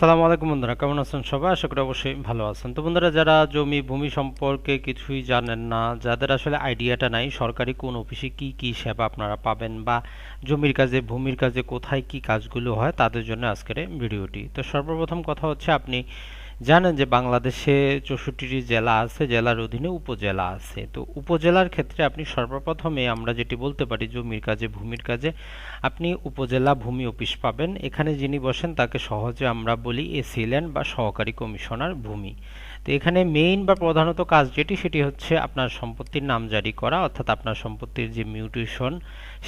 আসসালামু আলাইকুম বন্ধুরা, কেমন আছেন সবাই? আশা করি অবশ্যই ভালো আছেন। তো বন্ধুরা, যারা জমি, ভূমি সম্পর্কে কিছুই জানেন না, যাদের আসলে আইডিয়াটা নাই, সরকারি কোন অফিসে কি কি সেবা আপনারা পাবেন বা জমির কাজে, ভূমির কাজে কোথায় কি কাজগুলো হয়, তাদের জন্য আজকের ভিডিওটি। তো সর্বপ্রথম কথা হচ্ছে, আপনি জানেন যে বাংলাদেশে চৌষট্টিটি জেলা আছে, জেলার অধীনে উপজেলা আছে। তো উপজেলার ক্ষেত্রে আপনি সর্বপ্রথমে আমরা যেটি বলতে পারি, জমির কাজে, ভূমির কাজে, আপনি উপজেলা ভূমি অফিস পাবেন। এখানে যিনি বসেন তাকে সহজে আমরা বলি এসিল্যান্ড বা সহকারী কমিশনার ভূমি। তো এখানে মেইন বা প্রধানত কাজ যেটি, সেটি হচ্ছে আপনার সম্পত্তির নাম জারি করা, অর্থাৎ আপনার সম্পত্তির যে মিউটেশন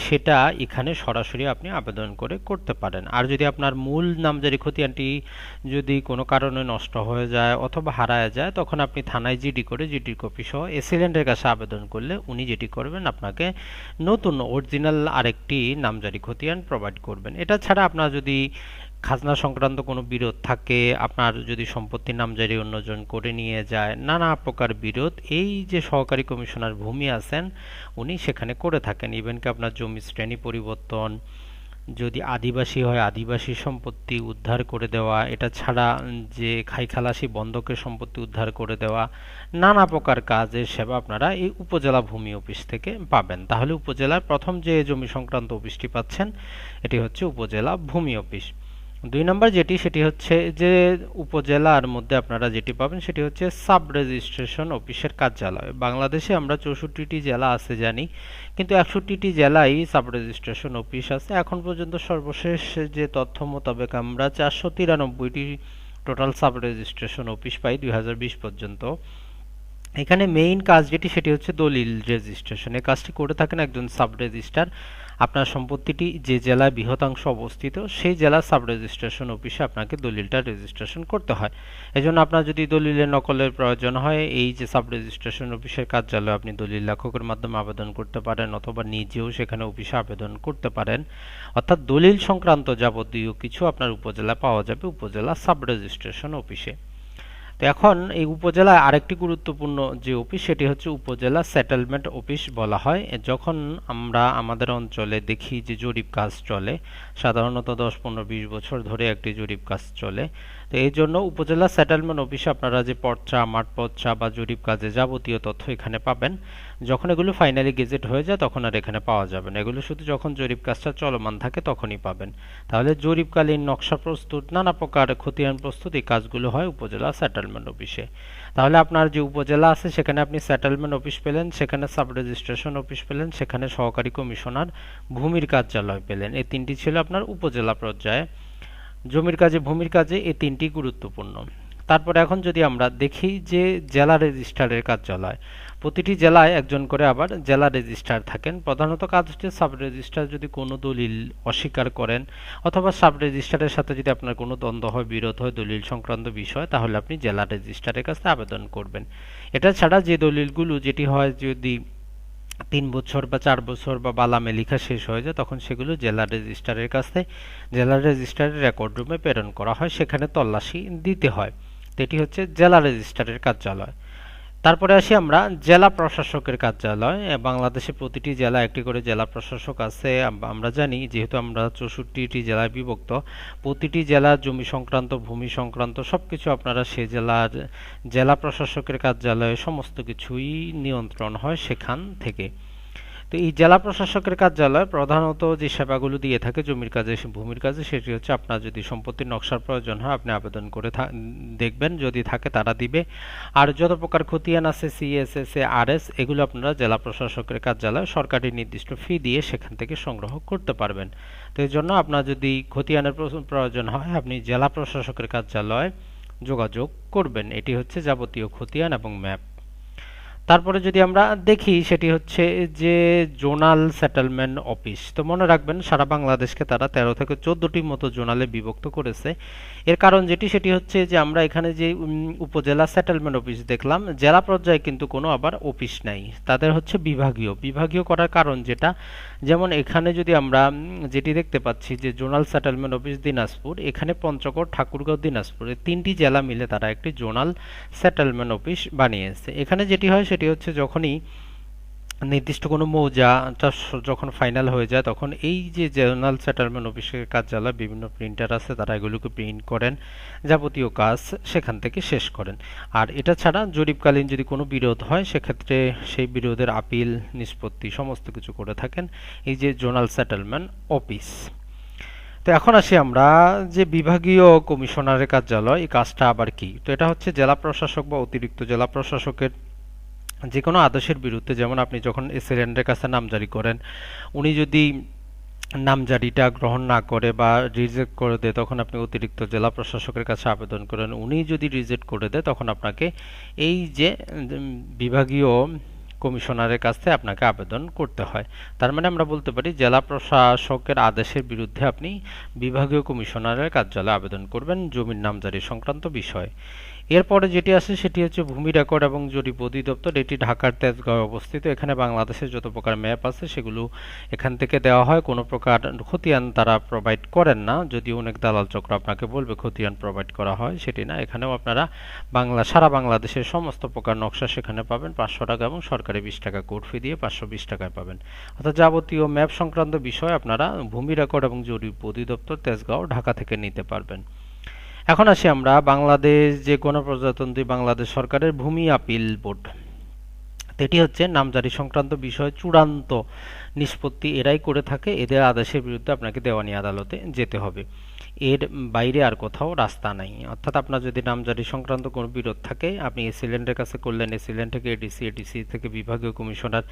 সেটা এখানে সরাসরি আপনি আবেদন করে করতে পারেন। আর যদি আপনার মূল নামজারি খতিয়ানটি যদি কোনো কারণে নষ্ট হয়ে যায় অথবা হারায় যায়, তখন আপনি থানায় জিডি করে জিডির কপি সহ এসিলেন্টের কাছে আবেদন করলে উনি যেটি করবেন, আপনাকে নতুন অরিজিনাল আরেকটি নামজারি খতিয়ান প্রোভাইড করবেন। এটা ছাড়া আপনার যদি খাজনা সংক্রান্ত কোনো বিরোধ থাকে, আপনার যদি সম্পত্তির নামজারি অন্যজন করে নিয়ে যায়, নানা প্রকার বিরোধ, এই যে সহকারী কমিশনার ভূমি আছেন, উনি সেখানে করে থাকেন। ইভেনকে আপনার জমি শ্রেণি পরিবর্তন, যদি আদিবাসী হয় আদিবাসী সম্পত্তি উদ্ধার করে দেওয়া, এটা ছাড়া যে খাইখালাসি বন্ধকের সম্পত্তি উদ্ধার করে দেওয়া, নানা প্রকার কাজের সেবা আপনারা এই উপজেলা ভূমি অফিস থেকে পাবেন। তাহলে উপজেলার প্রথম যে জমি সংক্রান্ত অফিসটি পাচ্ছেন, এটি হচ্ছে উপজেলা ভূমি অফিস। দুই নম্বর যেটি, সেটি হচ্ছে যে উপজেলার মধ্যে আপনারা যেটি পাবেন সেটি হচ্ছে সাব রেজিস্ট্রেশন অফিসের কার্যালয়। বাংলাদেশে আমরা চৌষট্টিটি জেলা আছে জানি, কিন্তু একষট্টিটি জেলায় সাব রেজিস্ট্রেশন অফিস আছে। এখন পর্যন্ত সর্বশেষ যে তথ্য মোতাবেক আমরা চারশো তিরানব্বইটি টোটাল সাব রেজিস্ট্রেশন অফিস পাই দুই হাজার বিশ পর্যন্ত। এখানে মেইন কাজ যেটি, সেটি হচ্ছে দলিল রেজিস্ট্রেশন। এই কাজটি করে থাকেন একজন সাব রেজিস্ট্রার। আপনার সম্পত্তিটি যে জেলায় বৃহতাংশ অবস্থিত, সেই জেলার সাব রেজিস্ট্রেশন অফিসে আপনাকে দলিলটা রেজিস্ট্রেশন করতে হয়। এজন্য আপনার যদি দলিলের নকলের প্রয়োজন হয়, এই যে সাব রেজিস্ট্রেশন অফিসের কার্যালয়ে আপনি দলিল লেখকের মাধ্যমে আবেদন করতে পারেন অথবা নিজেও সেখানে অফিসে আবেদন করতে পারেন। অর্থাৎ দলিল সংক্রান্ত যাবতীয় কিছু আপনার উপজেলা পাওয়া যাবে উপজেলা সাব রেজিস্ট্রেশন অফিসে। তো এখন এই উপজেলায় আরেকটি গুরুত্বপূর্ণ যে অফিস, সেটি হচ্ছে উপজেলা সেটেলমেন্ট অফিস বলা হয়। যখন আমরা আমাদের অঞ্চলে দেখি যে জরিপ কাজ চলে, সাধারণত দশ, পনেরো, বিশ বছর ধরে একটি জরিপ কাজ চলে তো এই জন্য উপজেলা সেটেলমেন্ট অফিসে আপনারা যে পর্চা মাঠ পর্চা বা জরিপ কাজে যাবতীয় তথ্য এখানে পাবেন। যখন এগুলো ফাইনালি গেজেট হয়ে যায়, তখন আর এখানে পাওয়া যাবে না। এগুলো শুধু যখন জরিপ কাজটা চলমান থাকে, তখনই পাবেন। তাহলে জরিপকালীন নকশা প্রস্তুত, নানা প্রকার খতিয়ান প্রস্তুত, এই কাজগুলো হয় উপজেলা সেটেলমেন্ট অফিসে তাহলে আপনার যে উপজেলা আছে, সেখানে আপনি সেটেলমেন্ট অফিস পেলেন, সেখানে সাব রেজিস্ট্রেশন অফিস পেলেন, সেখানে সহকারী কমিশনার ভূমির কার্যালয় পেলেন। এই তিনটি ছিল আপনার উপজেলা পর্যায়ে। জমির কাজে, ভূমির কাজে এই তিনটি গুরুত্বপূর্ণ। তারপরে এখন যদি আমরা দেখি যে জেলা রেজিস্ট্রারের কার্যালয়, প্রতিটি জেলায় একজন করে আবার জেলা রেজিস্ট্রার থাকেন। প্রধানত কাজ হচ্ছে সাব রেজিস্ট্রার যদি কোনো দলিল অস্বীকার করেন অথবা সাব রেজিস্ট্রারের সাথে যদি আপনার কোনো দ্বন্দ্ব হয়, বিরোধ হয়, দলিল সংক্রান্ত বিষয়, তাহলে আপনি জেলা রেজিস্ট্রারের কাছে আবেদন করবেন। এটা ছাড়া যে দলিলগুলো, যেটি হয় যদি তিন বছর বা চার বছর বা বালামে লেখা শেষ হয়ে যায়, তখন সেগুলো জেলা রেজিস্ট্রারের কাছে জেলা রেজিস্ট্রারের রেকর্ড রুমে প্রেরণ করা হয়, সেখানে তল্লাশি দিতে হয়। এটি হচ্ছে জেলা রেজিস্ট্রারের কার্যালয়। তারপরে আসি আমরা জেলা প্রশাসকের কার্যালয়। বাংলাদেশে প্রতিটি জেলা একটি করে জেলা প্রশাসক আছে। আমরা জানি যেহেতু আমরা চৌষট্টিটি জেলায় বিভক্ত, প্রতিটি জেলার জমি সংক্রান্ত, ভূমি সংক্রান্ত সব কিছু আপনারা সে জেলার জেলা প্রশাসকের কার্যালয়ে সমস্ত কিছুই নিয়ন্ত্রণ হয় সেখান থেকে। তো এই জেলা প্রশাসকের কার্যালয় প্রধানত যে সেবাগুলো দিয়ে থাকে জমির কাজে, ভূমির কাজে, সেটি হচ্ছে আপনার যদি সম্পত্তির নকশার প্রয়োজন হয়, আপনি আবেদন করে দেখবেন। যদি থাকে তারা দিবে। আর যত প্রকার খতিয়ান আছে সিএসএস আর এস এগুলো আপনারা জেলা প্রশাসকের কার্যালয় সরকারি নির্দিষ্ট ফি দিয়ে সেখান থেকে সংগ্রহ করতে পারবেন। তো এই জন্য আপনার যদি খতিয়ানের প্রয়োজন হয়, আপনি জেলা প্রশাসকের কার্যালয় যোগাযোগ করবেন। এটি হচ্ছে যাবতীয় খতিয়ান এবং ম্যাপ। তারপরে যদি আমরা দেখি, সেটি হচ্ছে যে জোনাল সেটেলমেন্ট অফিস। তো মনে রাখবেন, সারা বাংলাদেশকে তারা তেরো থেকে চোদ্দটির মতো জোনালে বিভক্ত করেছে। এর কারণ যেটি, সেটি হচ্ছে যে আমরা এখানে যে উপজেলা সেটেলমেন্ট অফিস দেখলাম, জেলা পর্যায়ে কিন্তু কোনো আবার অফিস নাই। তাদের হচ্ছে বিভাগীয়। বিভাগীয় করার কারণ যেটা, যেমন এখানে যদি আমরা যেটি দেখতে পাচ্ছি যে জোনাল সেটেলমেন্ট অফিস দিনাজপুর, এখানে পঞ্চগড়, ঠাকুরগাঁও, দিনাজপুর তিনটি জেলা মিলে তারা একটি জোনাল সেটেলমেন্ট অফিস বানিয়েছে। এখানে যেটি হয় সেটি হচ্ছে যখনই নির্দিষ্ট কোনো মৌজাটা যখন ফাইনাল হয়ে যায়, তখন এই যে জেনারেল সেটেলমেন্ট অফিসের কার্যালয়, বিভিন্ন প্রিন্টার আছে, তারা এগুলোকে প্রিন্ট করেন, যাবতীয় কাজ সেখান থেকে শেষ করেন। আর এটা ছাড়া জরিপকালীন যদি কোনো বিরোধ হয়, সেক্ষেত্রে সেই বিরোধের আপিল, নিষ্পত্তি সমস্ত কিছু করে থাকেন এই যে জোনাল সেটেলমেন্ট অফিস তো এখন আসি আমরা যে বিভাগীয় কমিশনারের কার্যালয়, এই কাজটা আবার কি? তো এটা হচ্ছে জেলা প্রশাসক বা অতিরিক্ত জেলা প্রশাসকের যে কোনো আদেশের বিরুদ্ধে, যেমন আপনি যখন এসিলেন্টের কাছে নামজারি করেন, উনি যদি নামজারিটা গ্রহণ না করে বা রিজেক্ট করে দেয়, তখন আপনি অতিরিক্ত জেলা প্রশাসকের কাছে আবেদন করেন। উনি যদি রিজেক্ট করে দেয়, তখন আপনাকে এই যে বিভাগীয় কমিশনারের কাছে আপনাকে আবেদন করতে হয়। তার মানে আমরা বলতে পারি, জেলা প্রশাসকের আদেশের বিরুদ্ধে আপনি বিভাগীয় কমিশনারের কার্যালয়ে আবেদন করবেন, জমির নামজারি সংক্রান্ত বিষয়ে। এরপরে যেটি আছে সেটি হচ্ছে ভূমি রেকর্ড এবং জরিপ অধিদপ্তর এটি ঢাকার তেজগাঁওয়ে অবস্থিত। এখানে বাংলাদেশের যত প্রকার ম্যাপ আছে সেগুলো এখান থেকে দেওয়া হয়। কোনো প্রকার খতিয়ান তারা প্রোভাইড করেন না। যদিও অনেক দালাল চক্র আপনাকে বলবে খতিয়ান প্রোভাইড করা হয়, সেটি না। এখানেও আপনারা বাংলা, সারা বাংলাদেশের সমস্ত প্রকার নকশা সেখানে পাবেন। পাঁচশো টাকা এবং সরকারি বিশ টাকা কোড ফি দিয়ে পাঁচশো বিশ টাকায় পাবেন। অর্থাৎ যাবতীয় ম্যাপ সংক্রান্ত বিষয় আপনারা ভূমি রেকর্ড এবং জরিপ অধিদপ্তর তেজগাঁও, ঢাকা থেকে নিতে পারবেন। এখন আসি আমরা বাংলাদেশ যে গণপ্রজাতন্ত্রী বাংলাদেশ সরকারের ভূমি আপিল বোর্ড। এটি হচ্ছে নামজারি সংক্রান্ত বিষয়, চূড়ান্ত নিষ্পত্তি এরাই করে থাকে, এদের আদেশের বিরুদ্ধে আপনাকে দেওয়ানি আদালতে যেতে হবে। এর বাইরে আর কোথাও রাস্তা নাই। অর্থাৎ আপনার যদি নামজারি সংক্রান্ত কোনো বিরোধ থাকে, আপনি এসিলেন্টের কাছে করলেন, এসিলেন্ট থেকে এডিসি এডিসি থেকে বিভাগীয় কমিশনার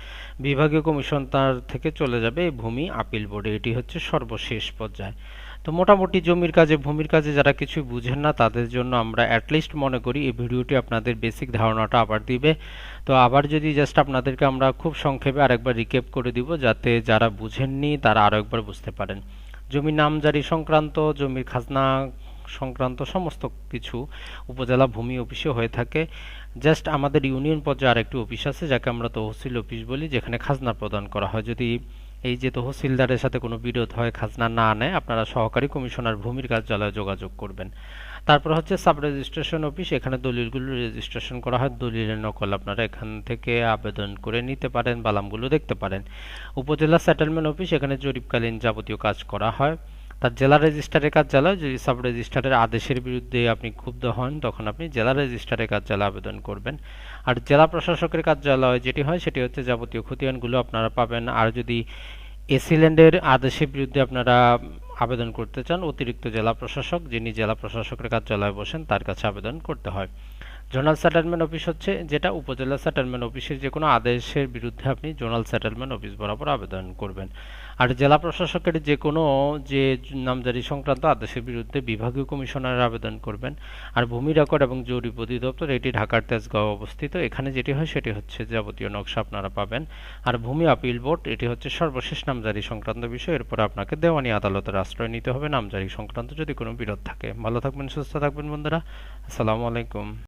বিভাগীয় কমিশনার থেকে চলে যাবে ভূমি আপিল বোর্ডে। এটি হচ্ছে সর্বশেষ পর্যায়ে। তো মোটামুটি জমির কাজে, ভূমির কাজে যারা কিছু বুঝেন না, তাদের জন্য আমরা অ্যাটলিস্ট মনে করি এই ভিডিওটি আপনাদের বেসিক ধারণাটা আবার দিবে। তো আবার যদি জাস্ট আপনাদেরকে আমরা খুব সংক্ষেপে আরেকবার রিকেপ করে দিব, যাতে যারা বুঝেননি, তারা আরও একবার বুঝতে পারেন। জমির নামজারি সংক্রান্ত, জমির খাজনা সংক্রান্ত সমস্ত কিছু উপজেলা ভূমি অফিসে হয়ে থাকে। জাস্ট আমাদের ইউনিয়ন পর্যায়ে আরেকটি অফিস আছে, যাকে আমরা তহসিল অফিস বলি, যেখানে খাজনা প্রদান করা হয়। যদি এই যে তহসিলদারের সাথে কোনো বিরোধ হয়, খাজনা না নেয়, আপনারা সহকারী কমিশনার ভূমির কার্যালয়ে যোগাযোগ করবেন। তারপর হচ্ছে সাব রেজিস্ট্রেশন অফিস, এখানে দলিলগুলো রেজিস্ট্রেশন করা হয়, দলিলের নকল আপনারা এখান থেকে আবেদন করে নিতে পারেন, বালামগুলো দেখতে পারেন। উপজেলা সেটেলমেন্ট অফিস, এখানে জরিপকালীন যাবতীয় কাজ করা হয়। তার জেলা রেজিস্ট্রারের কার্যালয় যদি সাব রেজিস্ট্রারের আদেশের বিরুদ্ধে আপনি ক্ষুব্ধ হন, তখন আপনি জেলা রেজিস্ট্রারের কার্যালয়ে আবেদন করবেন। আর জেলা প্রশাসকের কার্যালয় যেটি হয়, সেটি হচ্ছে যাবতীয় খতিয়ানগুলো আপনারা পাবেন। আর যদি এসিল্যান্ডের আদেশের বিরুদ্ধে আপনারা আবেদন করতে চান, অতিরিক্ত জেলা প্রশাসক, যিনি জেলা প্রশাসকের কার্যালয়ে বসেন, তার কাছে আবেদন করতে হয়। জোনাল সেটেলমেন্ট অফিস হচ্ছে যেটা উপজেলা সেটেলমেন্ট অফিসের যে কোনো আদেশের বিরুদ্ধে আপনি জোনাল সেটেলমেন্ট অফিস বরাবর আবেদন করবেন। আর জেলা প্রশাসকের যে কোনো যে নামজারি সংক্রান্ত আদেশের বিরুদ্ধে বিভাগীয় কমিশনারের আবেদন করবেন। আর ভূমি রেকর্ড এবং জরিপ অধিদপ্তর এটি ঢাকার তেজগাঁও অবস্থিত। এখানে যেটি হয় সেটি হচ্ছে যাবতীয় নকশা আপনারা পাবেন। আর ভূমি আপিল বোর্ড, এটি হচ্ছে সর্বশেষ নামজারি সংক্রান্ত বিষয়। এরপর আপনাকে দেওয়ানি আদালতের আশ্রয় নিতে হবে। নামজারি সংক্রান্ত যদি কোনো বিরোধ থাকে। ভালো থাকবেন, সুস্থ থাকবেন বন্ধুরা। আসসালামু আলাইকুম।